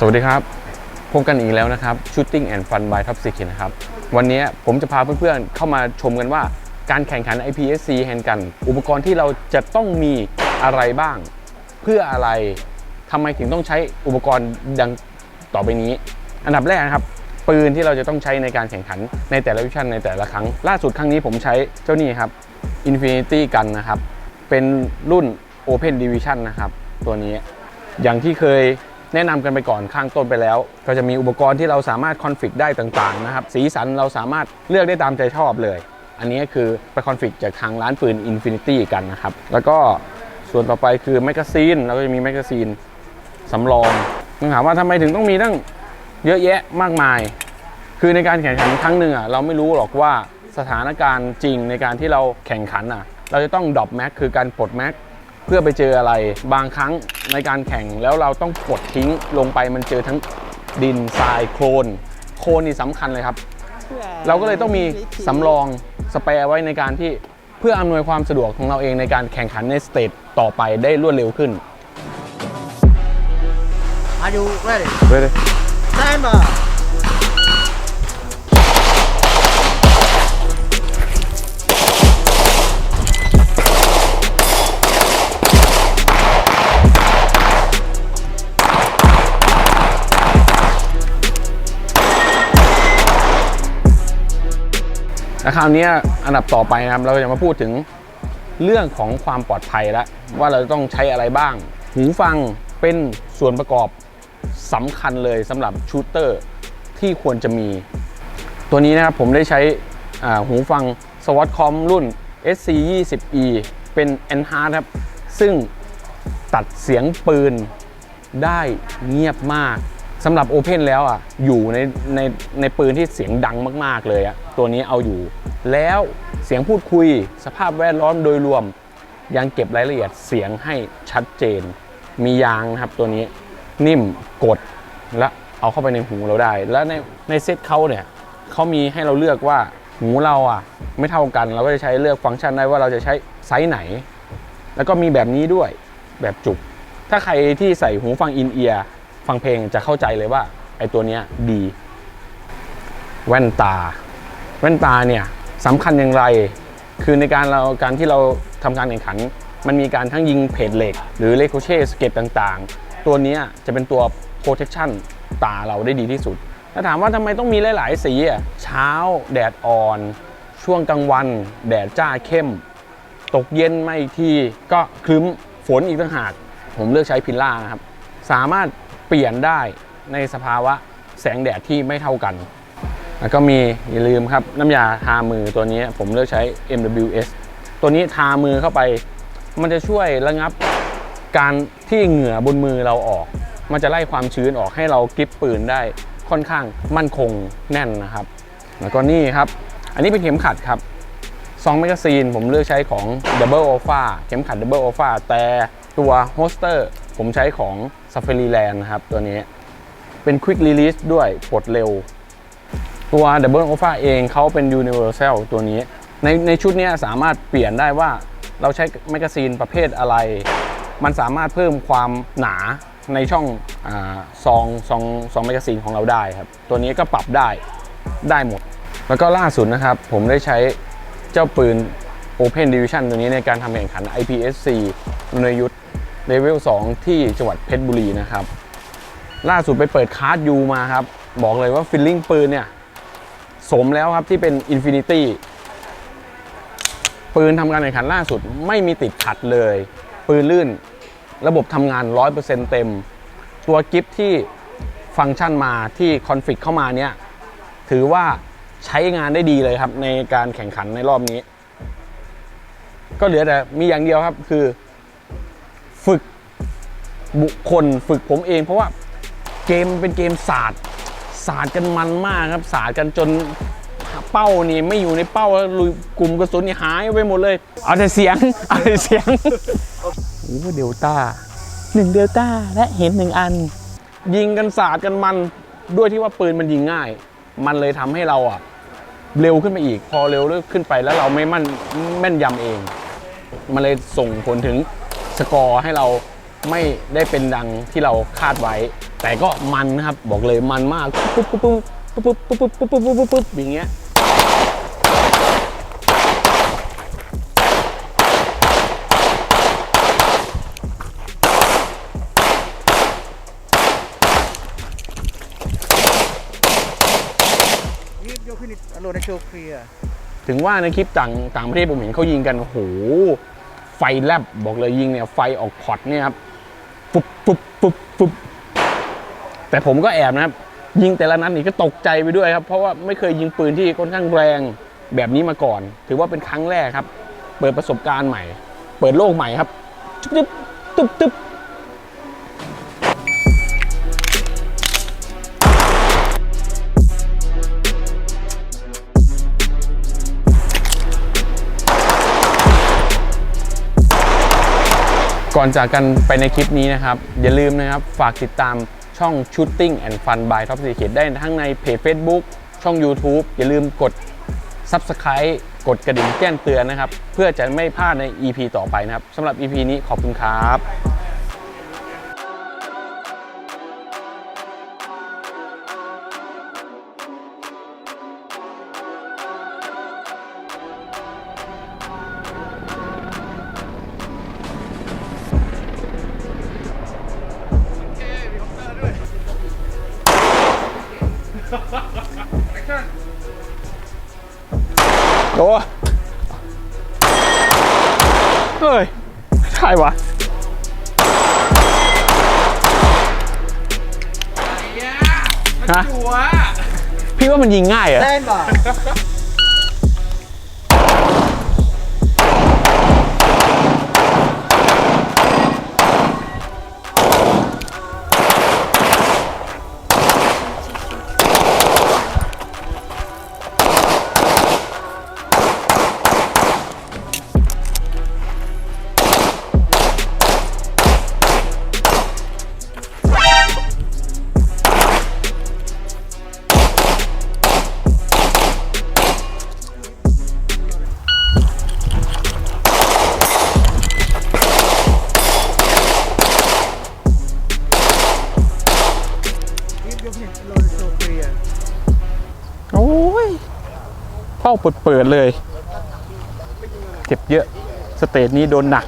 สวัสดีครับ พบกันอีกแล้วนะครับ Shooting and Fun by Top Secret นะครับ วันนี้ผมจะพาเพื่อนๆ เข้ามาชมกันว่า การแข่งขัน IPSC แฮนด์กัน อุปกรณ์ที่เราจะต้องมีอะไรบ้าง เพื่ออะไรทำไมถึงต้องใช้อุปกรณ์ดังต่อไปนี้ อันดับแรกนะครับ ปืนที่เราจะต้องใช้ในการแข่งขันในแต่ละวิชั่นในแต่ละครั้ง ล่าสุดครั้งนี้ผมใช้เจ้านี่ครับ Infinity Gun นะครับ เป็นรุ่น Open Division นะครับ ตัวนี้อย่างที่เคย แนะนำกันไปก่อนข้างต้นไปแล้ว ก็จะมีอุปกรณ์ที่เราสามารถคอนฟิกได้ต่างๆนะครับสีสันเราสามารถเลือกได้ตามใจชอบเลย อันนี้คือไปคอนฟิกจากทางร้านปืน Infinity กันนะครับแล้วก็ส่วนต่อไปคือแมกกาซีนเราก็จะมีแมกกาซีนสำรองต้องถามว่าทำไมถึงต้องมีตั้งเยอะแยะมากมาย คือในการแข่งขันครั้งหนึ่งอะเราไม่รู้หรอกว่าสถานการณ์จริงในการที่เราแข่งขันอะ เราจะต้องดรอปแม็กคือการปลดแม็ก เพื่อไปเจออะไรบางครั้งในการแข่งแล้วเราต้องปลดทิ้งลงไปมันเจอทั้งดินทรายโคลนโคลนนี่สำคัญเลยครับ เราก็เลยต้องมีสำรองสเปรย์ไว้ในการที่เพื่ออำนวยความสะดวกของเราเองในการแข่งขันในสเตจต่อไปได้รวดเร็วขึ้น Are you ready? เล และคราวนี้อันดับต่อไปนะครับเราจะมาพูดถึงเรื่องของความปลอดภัยแล้วว่าเราต้องใช้อะไรบ้าง หูฟังเป็นส่วนประกอบสำคัญเลยสำหรับชูเตอร์ที่ควรจะมี ตัวนี้นะครับผมได้ใช้หูฟัง s w a t c o m รุ่น SC 20 E เป็น Enhance ครับ ซึ่งตัดเสียงปืนได้เงียบมาก สำหรับ Open แล้วอะอยู่ในในในปืนที่เสียงดังมาก ๆ เลยอะตัวนี้เอาอยู่ แล้วเสียงพูดคุยสภาพแวดล้อมโดยรวม ยังเก็บรายละเอียดเสียงให้ชัดเจน มียางนะครับตัวนี้นิ่มกดและเอาเข้าไปในหูเราได้ แล้วในในเซตเขาเนี่ยเขามีให้เราเลือกว่าหูเราอะไม่เท่ากันเราก็จะใช้เลือกฟังก์ชันได้ว่าเราจะใช้ไซส์ไหน แล้วก็มีแบบนี้ด้วยแบบจุก ถ้าใครที่ใส่หูฟังอินเอียร์ ฟังเพลงจะเข้าใจเลยว่าไอ้ตัวเนี้ยดี แว่นตา แว่นตาเนี่ยสำคัญอย่างไร คือในการเราการที่เราทำการแข่งขัน มันมีการทั้งยิงเพจเหล็ก หรือเลโคเช่สเก็ตต่างๆ ตัวนี้จะเป็นตัว protection ตาเราได้ดีที่สุด ถ้าถามว่าทำไมต้องมีหลาย ๆ สีอะเช้า แดดอ่อน ช่วงกลางวัน แดดจ้าเข้ม ตกเย็นมาอีกทีก็คลึ้มฝนอีกต่างหาก ผมเลือกใช้พิลล่านะครับ สามารถ เปลี่ยนได้ในสภาวะแสงแดดที่ไม่เท่ากัน แล้วก็มีอย่าลืมครับน้ำยาทามือตัวนี้ผมเลือกใช้ MWS ตัวนี้ทามือเข้าไป มันจะช่วยระงับการที่เหงื่อบนมือเราออก มันจะไล่ความชื้นออกให้เรากริปปืนได้ค่อนข้างมั่นคงแน่นนะครับ แล้วก็นี่ครับ อันนี้เป็นเข็มขัดครับซองแมกกาซีนผมเลือกใช้ของ Double Alpha เข็มขัด Double Alpha แต่ตัวโฮสเตอร์ผมใช้ของ Safari Land นะครับตัวนี้ เป็น Quick Release ด้วยปลดเร็ว ตัว Double Alpha เองเขาเป็น Universal ตัวนี้ ในในชุดนี้สามารถเปลี่ยนได้ว่าเราใช้แมกกาซีนประเภทอะไร มันสามารถเพิ่มความหนาในช่องอซองซองซองแมกกาซีนของเราได้ครับ ตัวนี้ก็ปรับได้ได้หมด แล้วก็ล่าสุดนะครับ ผมได้ใช้เจ้าปืน Open Division ตัวนี้ในการทำแข่งขัน IPSC ในยุทธ เลเวล2ที่จังหวัดเพชรบุรีนะครับ ล่าสุดไปเปิดคาร์ดยูมาครับ บอกเลยว่าฟิลลิ่งปืนเนี่ย สมแล้วครับที่เป็น Infinity ปืนทำการแข่งขันล่าสุดไม่มีติดขัดเลย ปืนลื่นระบบทำงาน 100%เต็ม ตัวกิฟที่ฟังก์ชันมาที่คอนฟิกเข้ามาเนี่ย ถือว่าใช้งานได้ดีเลยครับในการแข่งขันในรอบนี้ ก็เหลือแต่มีอย่างเดียวครับคือ ฝึกบุคคลฝึกผมเอง เพราะว่าเกมมันเป็นเกมศาสตร์ศาสตร์กันมันมากครับศาสตร์กันจนเป้านี่ไม่อยู่ในเป้าแล้วลุยกลุ่มกระสุนนี่หายไปหมดเลย เอาแต่เสียง เอาแต่เสียงโอ้เดลต้าหนึ่งเดลต้าและเห็นหนึ่งอัน ยิงกันศาสตร์กันมันด้วยที่ว่าปืนมันยิงง่าย มันเลยทำให้เราอะเร็วขึ้นไปอีก พอเร็วขึ้นไปแล้วเราไม่มั่นแม่นยำเอง มันเลยส่งผลถึง สกอร์ให้เราไม่ได้เป็นดังที่เราคาดไว้ แต่ก็มันนะครับบอกเลยมันมากปุ๊บปุ๊บปุ๊บปุ๊บปุ๊บปุ๊บปุ๊บปุ๊บปุ๊บปุ๊บอย่างเงี้ยถึงว่าในคลิปต่างต่างประเทศผมเห็นเขายิงกันโอ้โห ไฟแลบบอกเลยยิงเนี่ยไฟออกพอตเนี่ยครับปุ๊บปุ๊บปุ๊บปุ๊บแต่ผมก็แอบนะครับ ยิงแต่ละนัดนี่ก็ตกใจไปด้วยครับ เพราะว่าไม่เคยยิงปืนที่ค่อนข้างแรงแบบนี้มาก่อน ถือว่าเป็นครั้งแรกครับ เปิดประสบการณ์ใหม่ เปิดโลกใหม่ครับ ตึ๊บตึ๊บตึ๊บ ก่อนจากกันไปในคลิปนี้นะครับ อย่าลืมนะครับ ฝากติดตามช่อง Shooting and Fun by Top Secret ได้ทั้งในเพจ Facebook ช่อง YouTube อย่าลืมกด Subscribe กดกระดิ่งแจ้งเตือนนะครับ เพื่อจะไม่พลาดใน EP ต่อไปนะครับสำหรับ EP นี้ขอบคุณครับ โอ้เฮ้ยไม่ใช่วะฮะพี่ว่ามันยิงง่ายเหรอ Stand by. You เป้าเปิดเลย เจ็บเยอะ สเตจนี้โดนหนัก